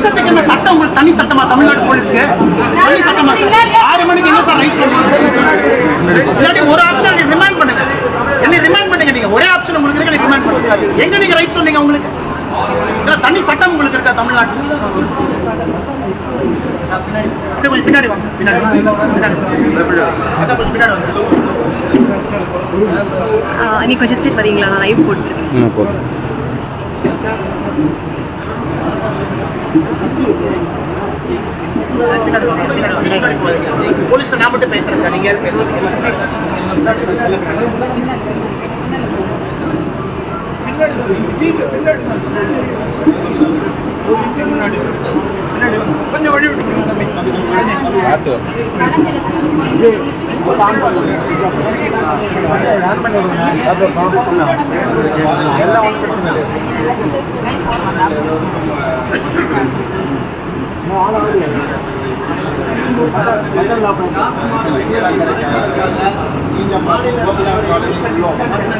இஷ்டத்துக்கு என்ன சட்டம் உங்களுக்கு தனி சட்டமா தமிழ்நாடு போலீஸ்க்கு? தனி சட்டமா சார். ஆறு மணிக்கு என்ன சார் ரைட் இல்லாட்டி ஒரு ஆப்ஷன் ரிமைண்ட் பண்ணுங்க. என்ன ரிமைண்ட் பண்ணுங்க நீங்க? ஒரே ஆப்ஷன் உங்களுக்கு இருக்கு ரிமைண்ட் பண்ணுங்க? எங்க நீங்க ரைட் சொன்னீங்க உங்களுக்கு தனி சட்டம் உங்களுக்கு இருக்கா தமிழ்நாட்டில் கொஞ்சம் பின்னாடி வாங்க பின்னாடி. பின்னாடி நீ கொஞ்சம் சரி வரீங்களா? நான் லைவ் போட்டுருக்கேன் ம் போதும் பின்னாடி வாங்க, பின்னாடி வாங்க, பின்னாடி போங்க. போலீஸ் நான் மட்டும் பேசுறேன் நீங்க யாரும் பேசுறீங்க கொஞ்சம் வழி விட்டு தம்பி. பார்த்து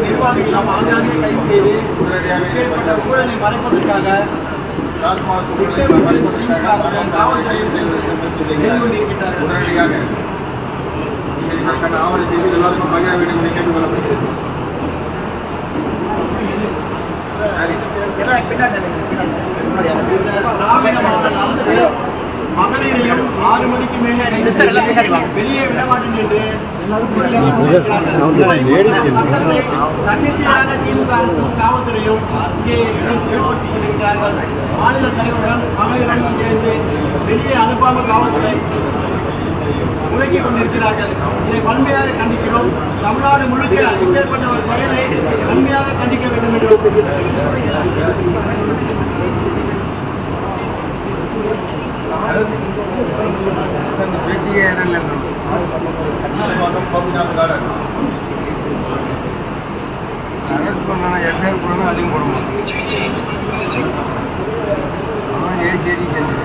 நிர்வாகிகள் நாம் ஆங்காங்கே கைது செய்து ஊழலை மறைப்பதற்காக உடனடியாக ஆவண செய்து எல்லாருக்கும் பகிர வேண்டும் பின்னாடி நில்லுங்க. மகளிரையும் ஆறு மணிக்கு மேலே வெளியே விட மாட்டேன் என்று தன்னிச்சையாக திமுக அரசும் காவல்துறையும் இங்கே ஏற்படுத்தி மாநில தலைவருடன் மகளிருடன் சேர்ந்து வெளியே அனுப்பாமல் காவல்துறை முடக்கிக் கொண்டிருக்கிறார்கள் இதை வன்மையாக கண்டிக்கிறோம். தமிழ்நாடு முழுக்க இப்பேற்பட்ட ஒரு செயலை வன்மையாக கண்டிக்க வேண்டும் என்று பேட்டியே என்ன அரெஸ்ட் பண்ணா எஃப்ஐஆர் போடணும் அதிகம் போடுவோம் அவன் ஏஜேடி செஞ்சு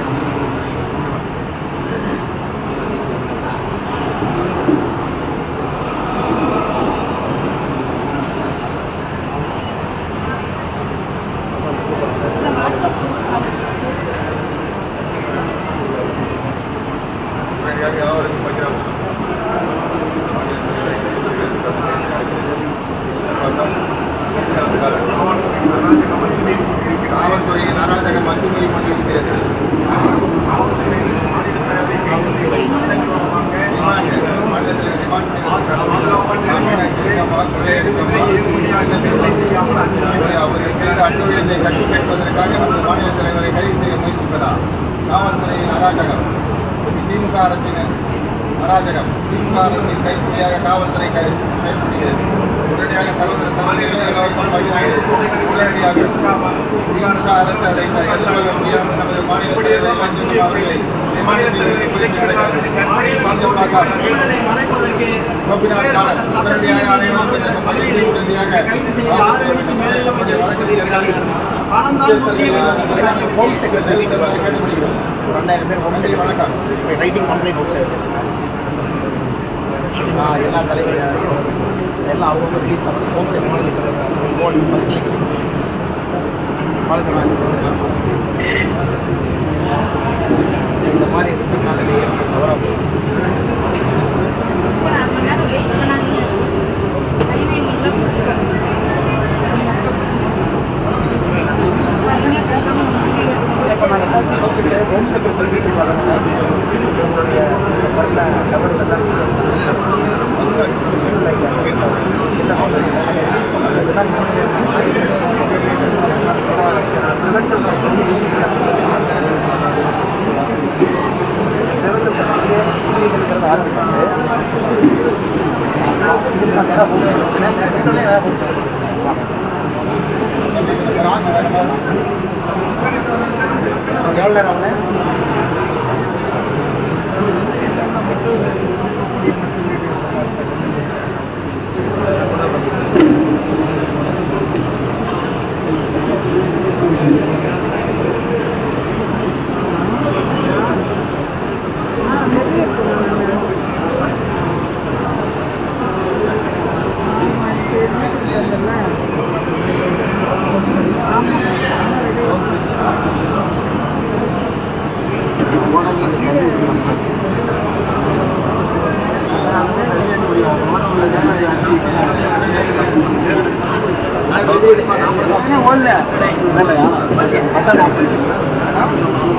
யாவருக்கும் பகிரம் காவல்துறையின் அராஜகம் அத்துமீறி கொண்டிருக்கிறது ரிமாண்ட், மாநிலத்தில் ரிமாண்ட் செய்யப்பட்டிருக்கிறார். அவர்கள் செய்த அட்டுழியத்தை கட்டி கேட்பதற்காக நமது மாநில தலைவரை கைது செய்ய முயற்சிப்பதா காவல்துறையின் அராஜகம் திமுக அரசின் அராஜகம் திமுக அரசின் கைக்குலியாக காவல்துறை செயல்படுகிறது உடனடியாக சகோதர சகோதரிகளை எல்லோருக்கும் உடனடியாக திமுக அரசு அதை எதிர்கொள்ள முடியாமல் நமது மாநில அவர்களை அனைவரும் ஹோம் செக்ரட்டரி ரெண்டாயிரம் பேர் வணக்கம் ரைட்டிங் கம்ப்ளைண்ட் ஹவுஸ் எல்லா தலைவரையும் எல்லாம் அவங்க ரிலீஸ் ஆகும் ஹோம் செக்ரட்டரி ஓன் பஸ்ஸில் இந்த மாதிரி இருக்கிறதுனால தவறாக போகும் ఏం లేదు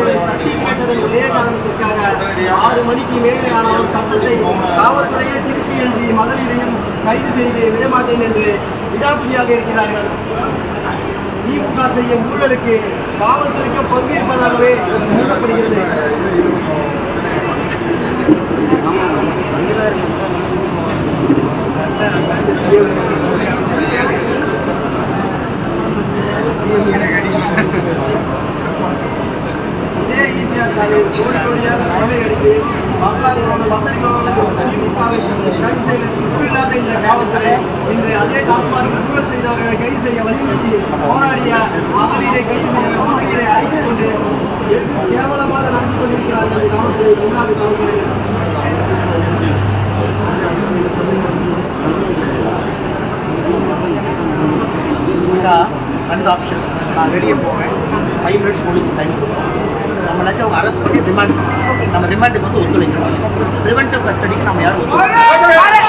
லைவ் போட்டு ஒரே காரணத்திற்காக ஆறு மணிக்கு மேலே ஆனாலும் சட்டத்தை காவல்துறையை திருப்பி எழுதி மகளிரையும் கைது செய்து விடமாட்டேன் என்று விடாப்பிடியாக இருக்கிறார்கள். திமுக செய்யும் ஊழலுக்கு காவல்துறைக்கு பங்கேற்பதாகவே மூடப்படுகிறது விஜய் இன்று அதே டாஸ்மாக் ஊழல் செய்தவர்களை கைது செய்ய வலியுறுத்தி போராடிய மகளிரை கைது செய்ய மகளிரை அழைத்துக் கொண்டு கேவலமாக நடந்து கொண்டிருக்கிறார்கள் காவல்துறை முன்னாள் காவல்துறை ரெண்டு ஆப்ஷன் நான் வெளியே போவேன் ஃபைவ் மினிட்ஸ் போலீஸ் டைம் கொடுப்போம் நம்மளாச்சும் அரெஸ்ட் பண்ணி ரிமாண்ட் நம்ம ரிமாண்டுக்கு வந்து ஒத்துழைக்கணும். ப்ரிவென்டிவ் கஸ்டடிக்கு நம்ம யாரும்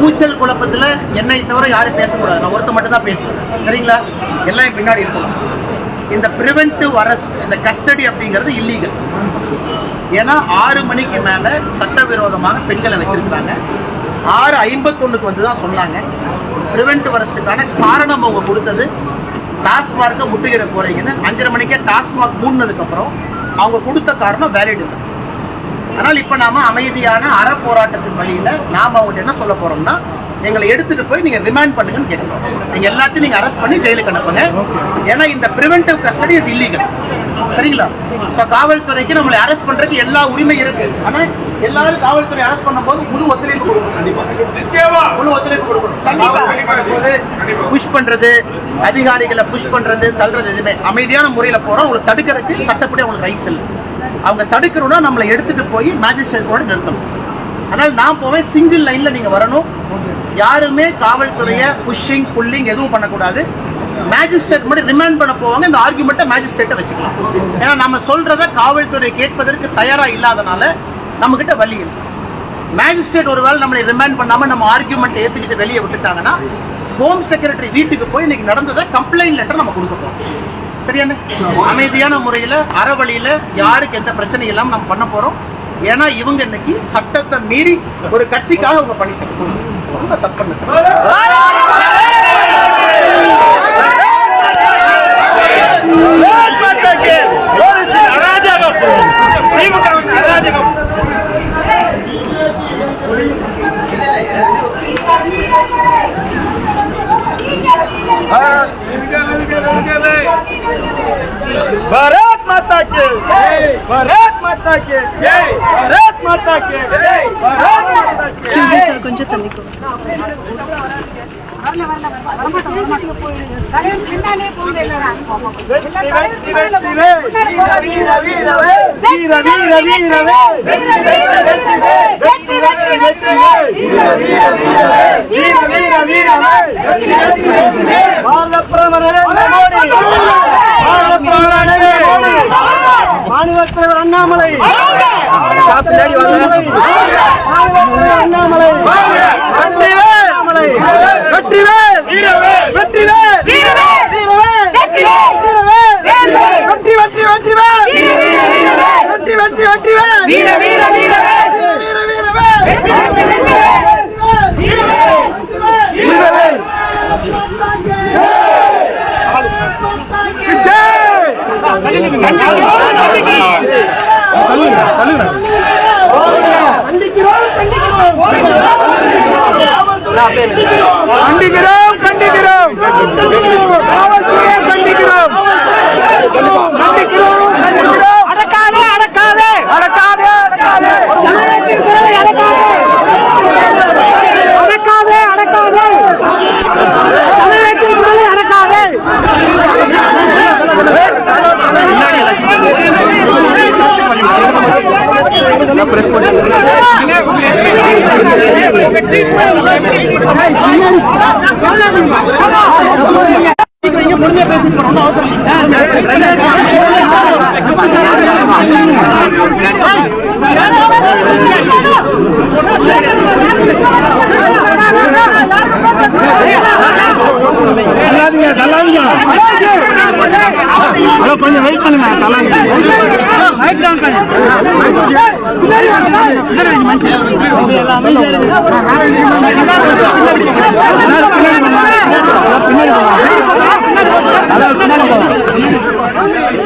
கூச்சல் குழப்பத்துல என்னை தவிர யாரும் பேசக்கூடாது. நான் ஒருத்த மட்டும் தான் பேசுவேன். சரிங்களா? எல்லாம் பின்னாடி இருக்கணும். இந்த ப்ரிவென்டிவ் அரெஸ்ட் இந்த கஸ்டடி அப்படிங்கிறது இல்லீகல் ஏன்னா ஆறு மணிக்கு மேலே சட்டவிரோதமாக பெண்களை வச்சிருக்காங்க. ஆறு ஐம்பத்தொன்னுக்கு வந்து தான் சொன்னாங்க. ப்ரிவென்டிவ் அரெஸ்ட்டுக்கான காரணம் அவங்க கொடுத்தது டாஸ்மார்க்கை முட்டுகிற போறீங்கன்னு. அஞ்சரை மணிக்கே டாஸ்மாக் மூடினதுக்கப்புறம் அவங்க கொடுத்த காரணம் வேலிடு ஆனால் இப்போ நாம் அமைதியான அற போராட்டத்தின் நாம் நாம அவங்க என்ன சொல்ல போகிறோம்னா எங்களை எடுத்துட்டு போய் நீங்க ரிமாண்ட் பண்ணுங்கன்னு கேட்கணும். நீங்க எல்லாத்தையும் நீங்க அரெஸ்ட் பண்ணி ஜெயிலுக்கு அனுப்புங்க. ஏன்னா இந்த பிரிவென்டிவ் கஸ்டடி இஸ் இல்லீகல் சரிங்களா? இப்போ காவல்துறைக்கு நம்மளை அரெஸ்ட் பண்றதுக்கு எல்லா உரிமை இருக்கு. ஆனா எல்லாரும் காவல்துறை அரெஸ்ட் பண்ணும்போது முழு ஒத்துழைப்பு கொடுக்கணும். கண்டிப்பா முழு ஒத்துழைப்பு கொடுக்கணும். புஷ் பண்றது அதிகாரிகளை புஷ் பண்றது தள்ளுறது எதுவுமே. அமைதியான முறையில போறோம். உங்களுக்கு தடுக்கிறதுக்கு சட்டப்படி அவங்களுக்கு ரைட்ஸ் இல்லை. அவங்க தடுக்கணும்னா நம்மளை எடுத்துட்டு போய் மேஜிஸ்ட்ரேட் கூட நிறுத்தணும். அதனால நான் போவேன். சிங்கிள் லைன்ல நீங்க வரணும். யாருமே காவல்துறையை புஷ்ஷிங் புல்லிங் எதுவும் பண்ணக்கூடாது. மேஜிஸ்ட்ரேட் மட்டும் ரிமாண்ட் பண்ண போவாங்க இந்த ஆர்குமெண்ட்டை மேஜிஸ்ட்ரேட்டை வச்சுக்கலாம். ஏன்னா நம்ம சொல்றத காவல்துறை கேட்பதற்கு தயாரா இல்லாதனால நம்ம கிட்ட வழி இல்லை. மேஜிஸ்ட்ரேட் ஒருவேளை நம்மளை ரிமாண்ட் பண்ணாம நம்ம ஆர்குமெண்ட் ஏத்துக்கிட்டு வெளியே விட்டுட்டாங்கன்னா ஹோம் செக்ரட்டரி வீட்டுக்கு போய் இன்னைக்கு நடந்ததை கம்ப்ளைண்ட் லெட்டர் நம்ம கொடுக்க சரியான சரியானே? அமைதியான முறையில் அறவழியில் யாருக்கு எந்த பிரச்சனையும் இல்லாமல் நம்ம பண்ண போகிறோம் ஏன்னா இவங்க இன்னைக்கு சட்டத்தை மீறி ஒரு கட்சிக்காக அவங்க பண்ணிட்டு भारत माता के भारत माता के जय। भारत சார் கொஞ்சம் தள்ளிக்கோ. பிரதமர் நரேந்திர மோடி. பாரத பிரதமர் நரேந்திர மோடி. மாநில தலைவர் அண்ணாமலை. அண்ணாமலை வெற்றிவேல் கண்டிக்கிறோம் கண்டிக்கிறோம். காவல்துறையை கண்டிக்கிறோம் கண்டிக்கிறோம் கண்டிக்கிறோம் வைங்க பொறுமையா பேசிட்டு போறோம் அவசரம் இல்லை ஹலோ கொஞ்சம் வெயிட் பண்ணுங்க பின்னாடி